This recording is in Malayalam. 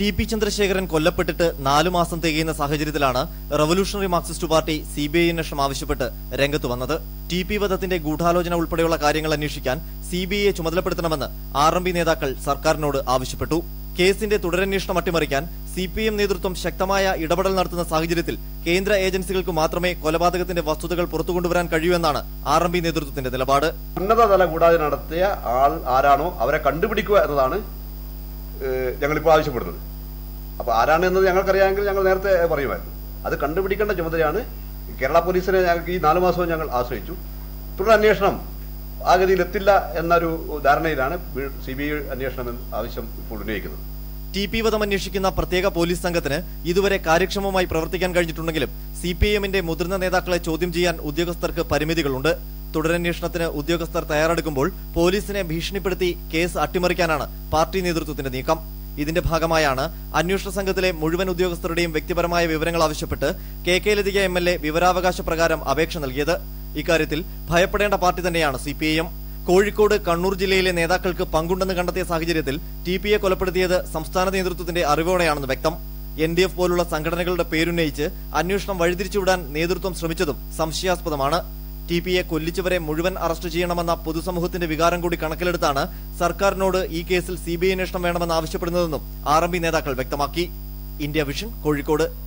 ടി പി ചന്ദ്രശേഖരൻ കൊല്ലപ്പെട്ടിട്ട് നാലു മാസം തികയുന്ന സാഹചര്യത്തിലാണ് revolutionary Marxist party C B I അന്വേഷണം ആവശ്യപ്പെട്ട് രംഗത്ത് വന്നത്. ടി പി വധത്തിന്റെ ഗൂഢാലോചന ഉൾപ്പെടെയുള്ള കാര്യങ്ങൾ അന്വേഷിക്കാൻ സി ബി ഐയെ ചുമതലപ്പെടുത്തണമെന്ന് ആർ എം പി നേതാക്കൾ സർക്കാരിനോട് ആവശ്യപ്പെട്ടു. കേസിന്റെ തുടരന്വേഷണം അട്ടിമറിക്കാൻ സി പി എം നേതൃത്വം ശക്തമായ ഇടപെടൽ നടത്തുന്ന സാഹചര്യത്തിൽ കേന്ദ്ര ഏജൻസികൾക്ക് മാത്രമേ കൊലപാതകത്തിന്റെ വസ്തുതകൾ പുറത്തു കൊണ്ടുവരാൻ കഴിയൂ എന്നാണ് ആർ എം പി നേതൃത്വത്തിന്റെ നിലപാട്. ഉന്നതതല കൂടാതെ നടത്തിയ ആൾ ആരാണോ അവരെ കണ്ടുപിടിക്കുക എന്നതാണ് ഞങ്ങളിപ്പോൾ ആവശ്യപ്പെടുന്നത്. അപ്പോൾ ആരാണ് എന്നത് ഞങ്ങൾക്കറിയാമെങ്കിൽ ഞങ്ങൾ നേരത്തെ പറയുമായിരുന്നു. അത് കണ്ടുപിടിക്കേണ്ട ചുമതലയാണ് കേരള പോലീസിനെ ഞങ്ങൾക്ക് ഈ നാല് മാസവും ഞങ്ങൾ ആശ്രയിച്ചു. തുടരന്വേഷണം ആ ഗതിയിലെത്തില്ല എന്നൊരു ധാരണയിലാണ് സി ബി ഐ അന്വേഷണം ആവശ്യം ഇപ്പോൾ ഉന്നയിക്കുന്നത്. ടി പി വധം അന്വേഷിക്കുന്ന പ്രത്യേക പോലീസ് സംഘത്തിന് ഇതുവരെ കാര്യക്ഷമമായി പ്രവർത്തിക്കാൻ കഴിഞ്ഞിട്ടുണ്ടെങ്കിലും സി പി എമ്മിന്റെ മുതിർന്ന നേതാക്കളെ ചോദ്യം ചെയ്യാൻ ഉദ്യോഗസ്ഥർക്ക് പരിമിതികളുണ്ട്. തുടരന്വേഷണത്തിന് ഉദ്യോഗസ്ഥർ തയ്യാറെടുക്കുമ്പോൾ പോലീസിനെ ഭീഷണിപ്പെടുത്തി കേസ് അട്ടിമറിക്കാനാണ് പാർട്ടി നേതൃത്വത്തിന്റെ നീക്കം. ഇതിന്റെ ഭാഗമായാണ് അന്വേഷണ സംഘത്തിലെ മുഴുവൻ ഉദ്യോഗസ്ഥരുടെയും വ്യക്തിപരമായ വിവരങ്ങൾ ആവശ്യപ്പെട്ട് K K Lathika M L A വിവരാവകാശ പ്രകാരം അപേക്ഷ നൽകിയത്. ഇക്കാര്യത്തിൽ ഭയപ്പെടേണ്ട പാർട്ടി തന്നെയാണ് സി കോഴിക്കോട് കണ്ണൂർ ജില്ലയിലെ നേതാക്കൾക്ക് പങ്കുണ്ടെന്ന് കണ്ടെത്തിയ സാഹചര്യത്തിൽ ടി പി എ കൊലപ്പെടുത്തിയത് സംസ്ഥാന നേതൃത്വത്തിന്റെ അറിവോടെയാണെന്ന് വ്യക്തം. എൻ ഡി എഫ് പോലുള്ള സംഘടനകളുടെ പേരുന്നയിച്ച് അന്വേഷണം വഴിതിരിച്ചുവിടാൻ നേതൃത്വം ശ്രമിച്ചതും സംശയാസ്പദമാണ്. ടി പി എ കൊല്ലിച്ചവരെ മുഴുവൻ അറസ്റ്റ് ചെയ്യണമെന്ന പൊതുസമൂഹത്തിന്റെ വികാരം കൂടി കണക്കിലെടുത്താണ് സർക്കാരിനോട് ഈ കേസിൽ സി ബി ഐ അന്വേഷണം വേണമെന്ന് ആവശ്യപ്പെടുന്നതെന്നും ആർ എം പി നേതാക്കൾ വ്യക്തമാക്കി. India vision Kozhikode.